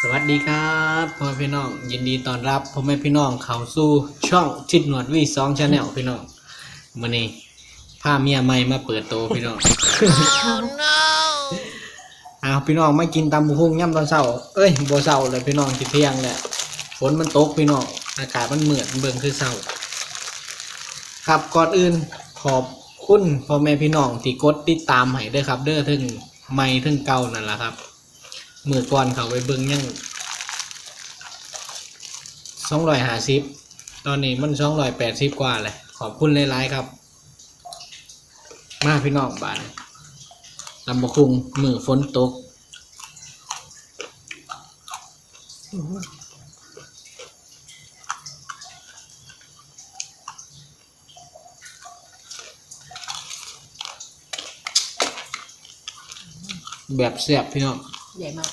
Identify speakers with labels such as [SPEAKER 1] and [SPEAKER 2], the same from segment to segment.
[SPEAKER 1] สวัสดีครับพ่อแม่พี่น้องยินดีต้อนรับพ่อแม่พี่น้องเข้าสู่ช่องทิดหนวดวีสองชาแนลพี่น้องมื่อนี้พาเมียใหม่มาเปิดโตพี่น้องอ้าวพี่น้องมากินตำบุหุ่งย่ำตอนเช้าเอ้ยบ่เช้าเลยพี่น้องสิเที่ยงแหละฝนมันตกพี่น้องอากาศมันเหมือนเบิ่งคือเช้าครับก่อนอื่นขอบคุณพ่อแม่พี่น้องที่กดติดตามให้ด้อครับ เด้อถึงใหม่ถึงเก่านั่นแหละครับ มือก่อนเขาไปเบิ่งยังสองร้อยห้าสิบตอนนี้มันสองร้อยแปดสิบกว่าเลยขอบคุณหลายๆครับ มาพี่น้องบ้านลำบะคุงมือฝนตกแบบเสียบพี่น้อง
[SPEAKER 2] ใหญ่มาก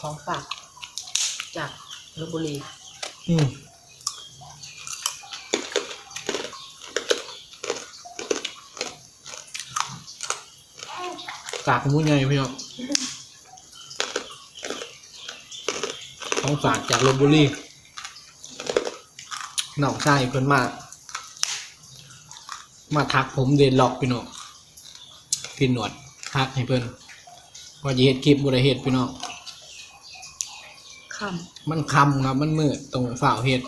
[SPEAKER 2] ของฝากจากลบบุรี
[SPEAKER 1] อืมกากหมูใหญ่พี่น้องของฝากจากลบบุรีน้องชายเพิ่นมา มาทักผมเดนล็อกพี่น้องพี่หนวดทักให้เพิ่น ว่าจะเฮ็ดคลิปบ่ได้เฮ็ดพี่น้อง
[SPEAKER 2] ค่
[SPEAKER 1] มันคำครับ มันมืดตรงฝ่าวเห็ด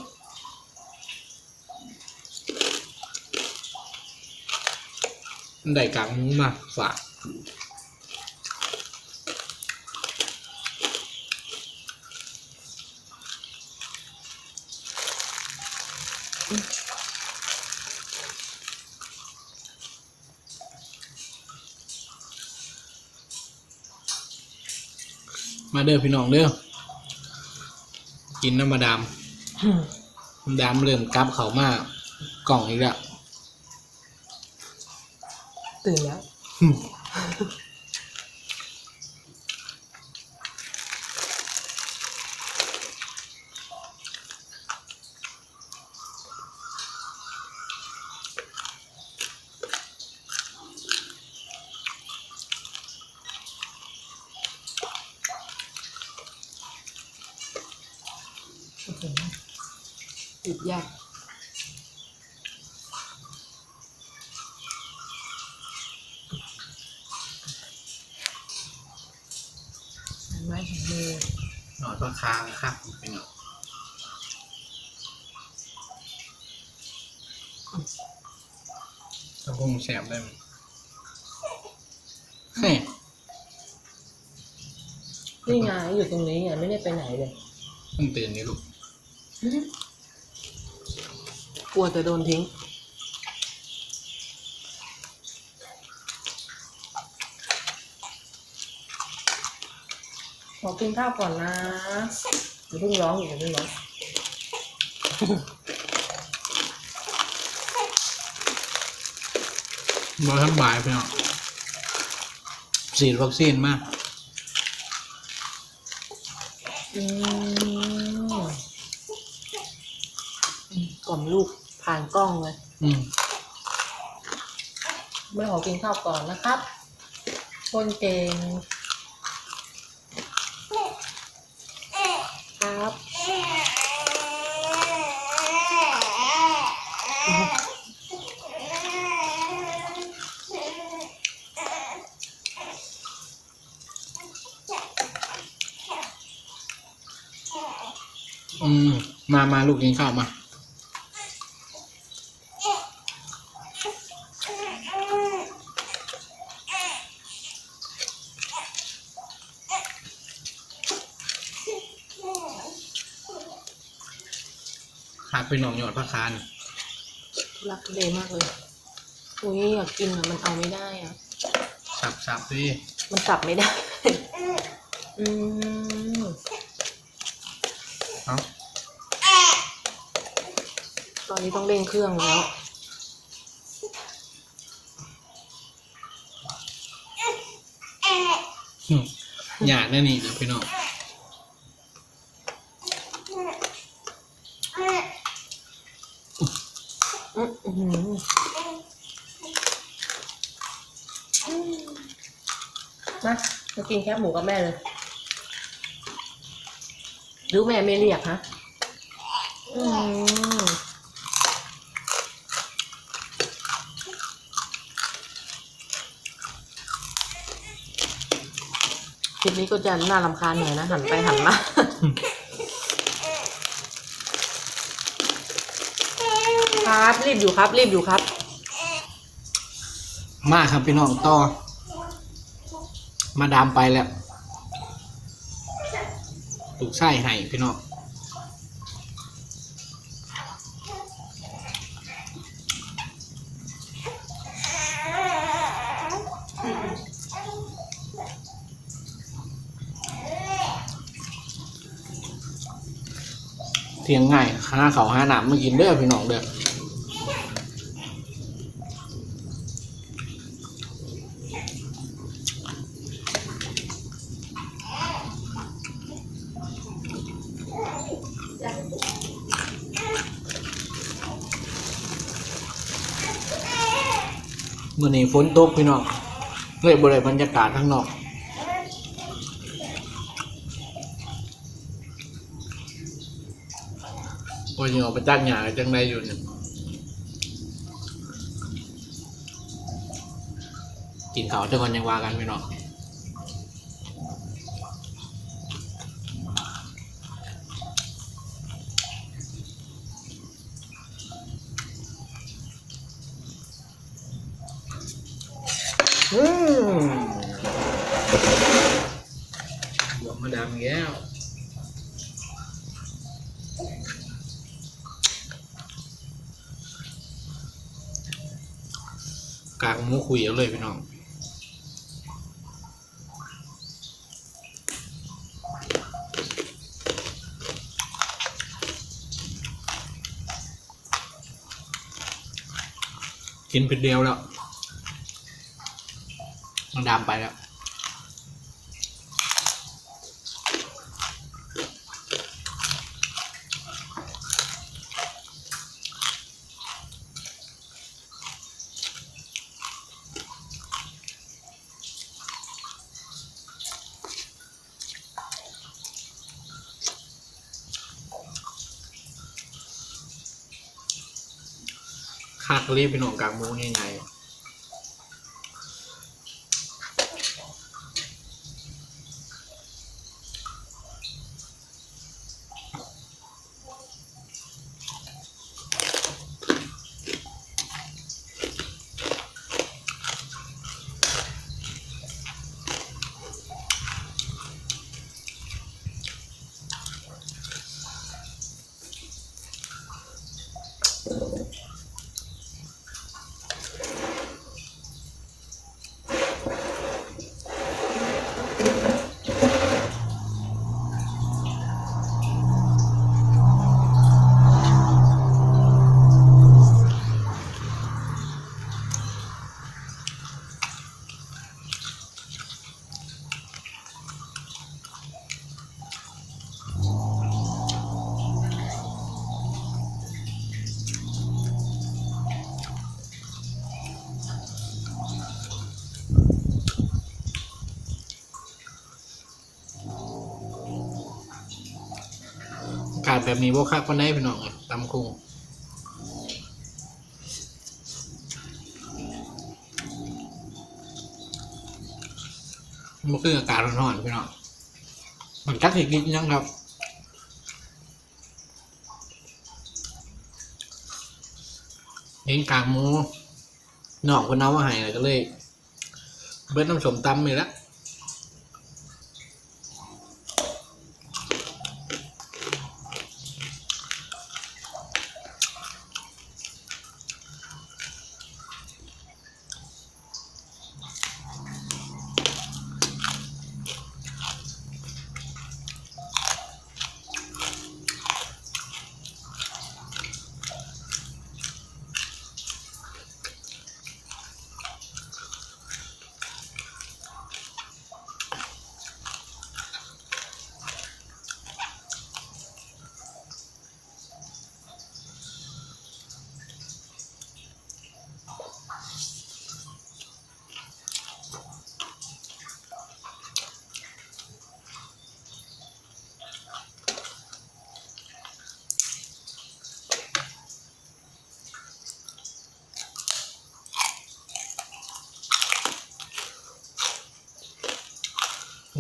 [SPEAKER 1] มันได้กากหมูมาฝาก มาเด้อพี่น้องเด้อกินน้ำมาดามำน้ำดามเริ่มกลับเขามากล่องอีกแล้ว
[SPEAKER 2] ตื่นแล้ว ติดยากหันไม้หันมือ
[SPEAKER 1] หนอนปลาคางครับไปหนอนกระพงแสบได้ไหมเฮ้ย
[SPEAKER 2] นี่ไงอยู่ตรงนี้ไงไม่ได้ไปไหนเลย
[SPEAKER 1] เพิ่งตื่นนี่ลูก
[SPEAKER 2] กลัวจะโดนทิ้ง ขอกินข้าวก่อนนะอย่าเพิ่งร้องอย่าเพิ่งร้อง
[SPEAKER 1] มาทั้งบ่ายไปหนอนฉีดวัคซีนมาก
[SPEAKER 2] อืม ล่อมลูกผ่านกล้องเลย
[SPEAKER 1] อืม
[SPEAKER 2] ไม่ขอกินข้าวก่อนนะครับ คนเก่งครับ
[SPEAKER 1] อืมมามาลูกกินข้าวมา ไปหนองหยอดพระคาน
[SPEAKER 2] ทุรักทุเลมากเลยอุ้ยอยากกินอะมันเอาไม่ได้อะ
[SPEAKER 1] สับสับดิ
[SPEAKER 2] มันสับไม่ได้ อืม
[SPEAKER 1] เอ้า
[SPEAKER 2] ตอนนี้ต้องเร่งเครื่องแล้ว
[SPEAKER 1] หึอยากแน่นี่นะพี่น้อง
[SPEAKER 2] อืมอื้อหือ มามากินแคบหมูกับแม่เลยหรือแม่ไม่เรียกฮะอืมคลิปนี้ก็จะน่ารำคาญหน่อยนะ หันไปหันมา ครับ รีบอยู่ครับ รีบอยู่ครับ
[SPEAKER 1] มาครับพี่น้องต่อ มาดามไปแล้วถูกไส้ให้พี่น้องเทียงง่ายหาเขาวหาหนามมากินเด้อพี่น้องเด้อ มื่อนี้ฝนตกพี่น้องเลยบริบรรยากาศข้างนอกโอ้ยออกไปจ้างหยาจังไรอยู่เนี่ยกินข้าวเท่ากันยังว่ากันพี่น้อง อืมบวกมาดามอีกแล้วกากหมูคุยเอาเลยพี่น้องกินเผ็ดเดียวแล้ว มันดำไปแล้วคากรีบไปหน่องกลางหมูนี่ไง แบบนี้บ่คักปานใดพี่น้องตำคุงมันคืออากาศร้อนๆพี่น้องมันจักสิกินอิหยังครับเห็นกากหมูนอกคนเอามาให้ก็เลย เบิดน้ำสมตำไปแล้ว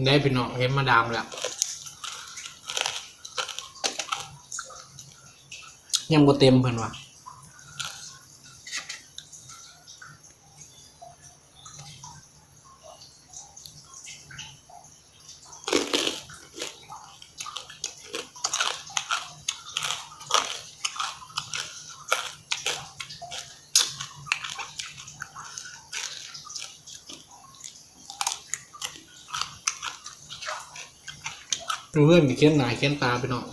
[SPEAKER 1] ได้พี่น้องเห็นมาดามแล้วยังบ่เต็มเพิ่นว่ะ เพื่อนๆมีเค้นหนาเขียนตาพี่น้อง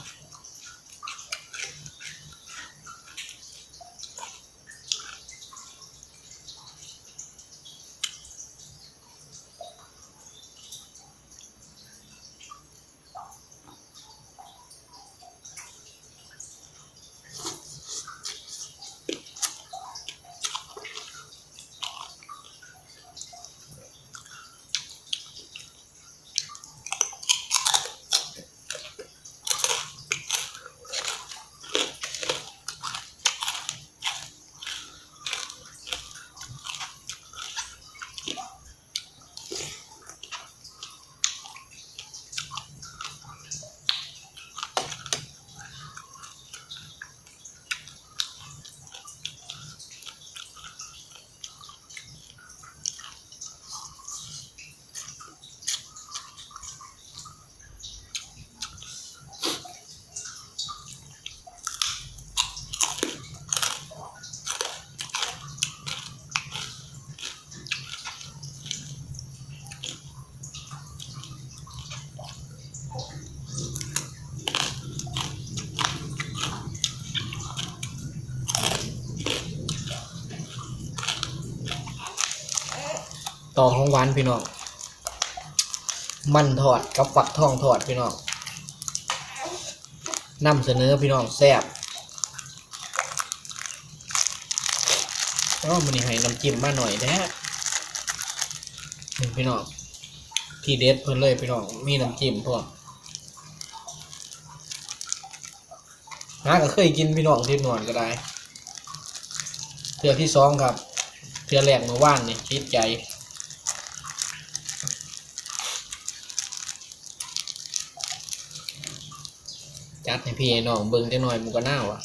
[SPEAKER 1] ต่อของหวานพี่น้อง มันทอดกับฝักทองทอดพี่น้องนำเสนอพี่น้องแซ่บก็มันนี่ให้น้ำจิ้มมาหน่อยแท้นี่พี่น้องที่เด็ดเพิ่นเลยพี่น้องมีน้ำจิ้มพวกน้าก็เคยกินพี่น้องที่นวลก็ได้เทือที่สองครับเทือแรกเมื่อวานนี่คิดใจ จัดให้พี่ให้น้องเบิ่งจังหน่อยมูก็น่าวอะ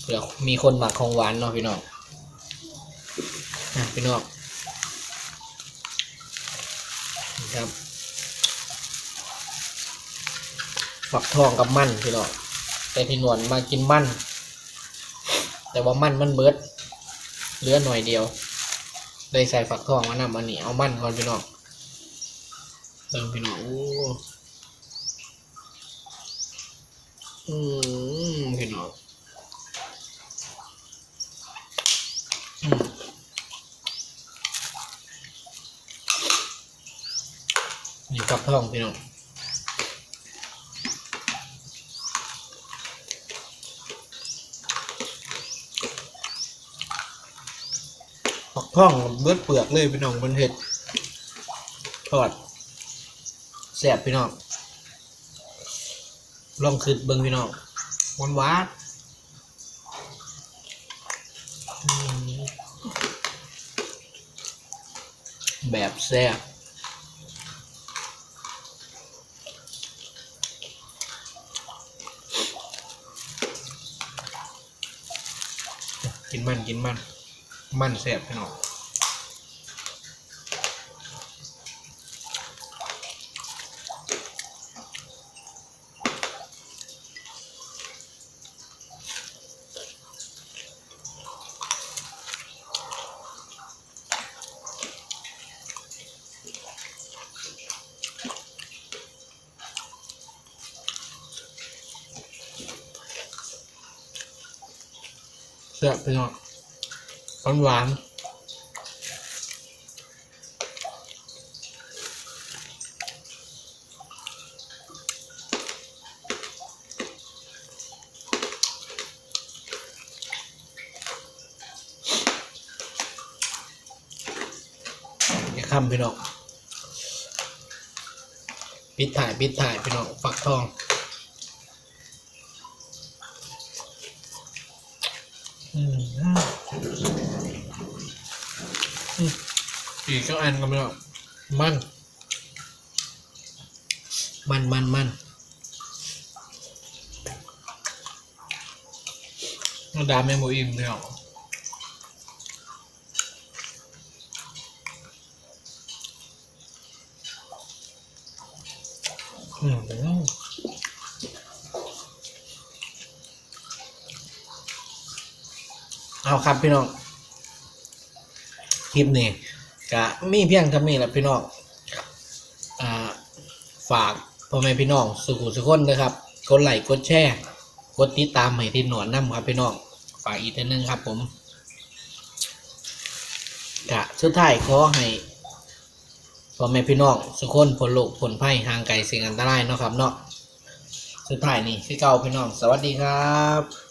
[SPEAKER 1] เผื่อมีคนหมักของหวานเนาะพี่น้องอะพี่น้องนะครับฝักทองกับมันพี่น้องแต่พี่นวลมากินมัน แต่ว่ามันมันเบิดเหลือหน่อยเดียวเลยใส่ฝักทองมานำอันนี้เอามันก่อนพี่น้องเติมพี่น้องโอ้ อืมพี่น้องอืมนี่กับท้องพี่น้องฝักท้องเบิดเปลือกเลยพี่น้องบนเห็ดทอดแซ่บพี่น้อง ลองคืดเบิ้งพี่น้องหวานหวานแบบแซ่บกินมันกินมัน มันแซ่บพี่น้อง ซ่บพี่น้องหวานหวานอย่าคำพี่น้องปิดถ่ายปิดถ่ายพี่น้องฝักทอง อืมอืมอีกก็อันก็ไม่รอกมัน มันมันมันน้ำดาแมงโมอิ่มเลยเหรออืม เอาครับพี่น้องคลิปนี้ก็มีเพียงเท่านี้แหละพี่น้องฝากพ่อแม่พี่น้องสุขุสุขคนนะครับกดไลค์กดแชร์กดติดตามให้ที่หนอนน้ำครับพี่น้องฝากอีกทีนึงครับ ผมกะสุดท้ายขอให้พ่อแม่พี่น้องสุขคนผลโลกผลภัยห่างไกลสิ่งอันตรายเนาะครับเนาะสุดท้ายนี่คือเก่าพี่น้อง สวัสดีครับ